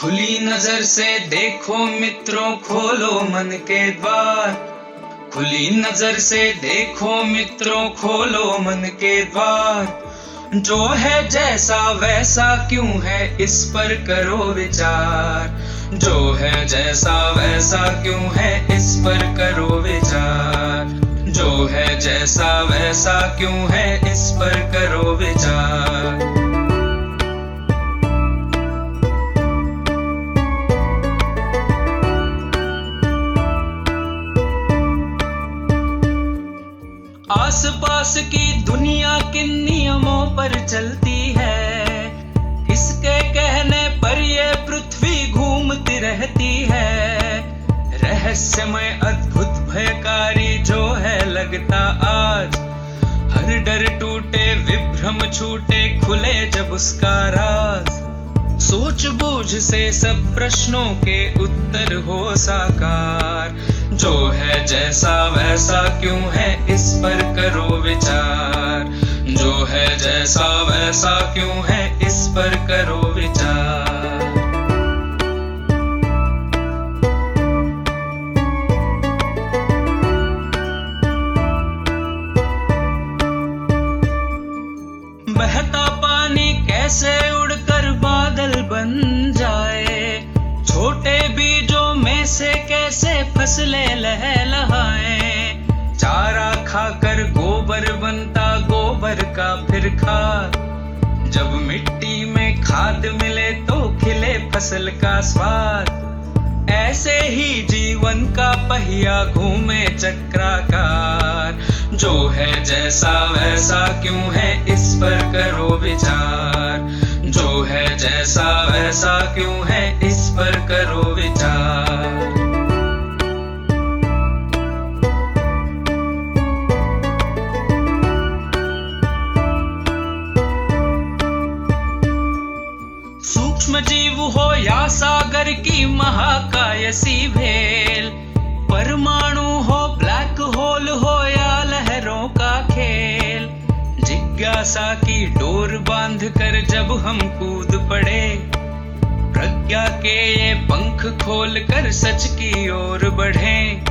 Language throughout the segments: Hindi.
खुली नज़र से देखो मित्रों, खोलो मन के द्वार। खुली नज़र से देखो मित्रों, खोलो मन के द्वार। जो है जैसा वैसा क्यों है, इस पर करो विचार। जो है जैसा वैसा क्यों है, इस पर करो विचार। जो है जैसा वैसा क्यों है, इस पर करो विचार। आसपास की दुनिया किन नियमों पर चलती है? किसके कहने पर ये पृथ्वी घूमती रहती है। रहस्यमय अद्भुत भयकारी जो है लगता आज। हर डर टूटे, विभ्रम छूटे, खुले जब उसका राज। सोच बूझ से सब प्रश्नों के उत्तर हो साकार। जो है जैसा वैसा क्यों है इस पर करो विचार? जो है जैसा वैसा क्यों है इस पर करो विचार? बहता पानी कैसे उड़कर बादल बन लहलहाए। चारा खाकर गोबर बनता, गोबर का फिर खाद जब मिट्टी में खाद मिले तो खिले फ़सल का स्वाद। ऐसे ही जीवन का पहिया घूमे चक्राकार। जो है जैसा वैसा क्यों है, इस पर करो विचार। जो है जैसा वैसा क्यों है, इस पर करो विचार। सूक्ष्म जीव हो या सागर की महाकायसी भेल। परमाणु हो, ब्लैक होल हो या लहरों का खेल। जिज्ञासा की डोर बाँध कर जब हम कूद पड़े, प्रज्ञा के ये पंख खोल कर सच की ओर बढ़े।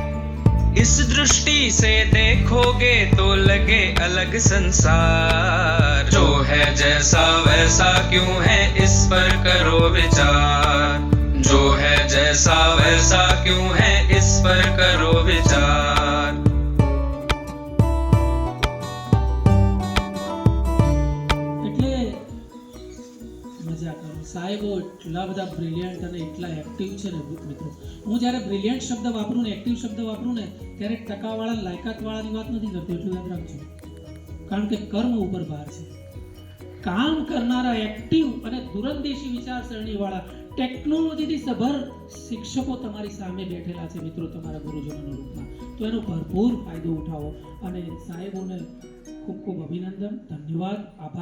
इस दृष्टि से देखोगे तो लगे अलग संसार। जो है जैसा वैसा क्यों है इस पर करो विचार जो है जैसा वैसा क्यों है इस पर करो विचार એટલે મજા કરો સાહેબો એટલા બધા બ્રિલિયન્ટ અને એટલા એક્ટિવ છે ને મિત્રો હું જ્યારે બ્રિલિયન્ટ શબ્દ વાપરું ને એક્ટિવ શબ્દ વાપરું ને ત્યારે ટકાવાળા લાયકાતવાળાની વાત નથી કરતો એટલું યાદ રાખજો કારણ કે કર્મ ઉપર ભાર છે કામ કરનારા એક્ટિવ અને દૂરંદેશી વિચારસરણીવાળા ટેકનોલોજીથી સભર શિક્ષકો તમારી સામે બેઠેલા છે મિત્રો તમારા ગુરુજનોના રૂપમાં. તો એનો ભરપૂર ફાયદો ઉઠાવો. અને સાહેબોને ખૂબ ખૂબ અભિનંદન. ધન્યવાદ. આભાર.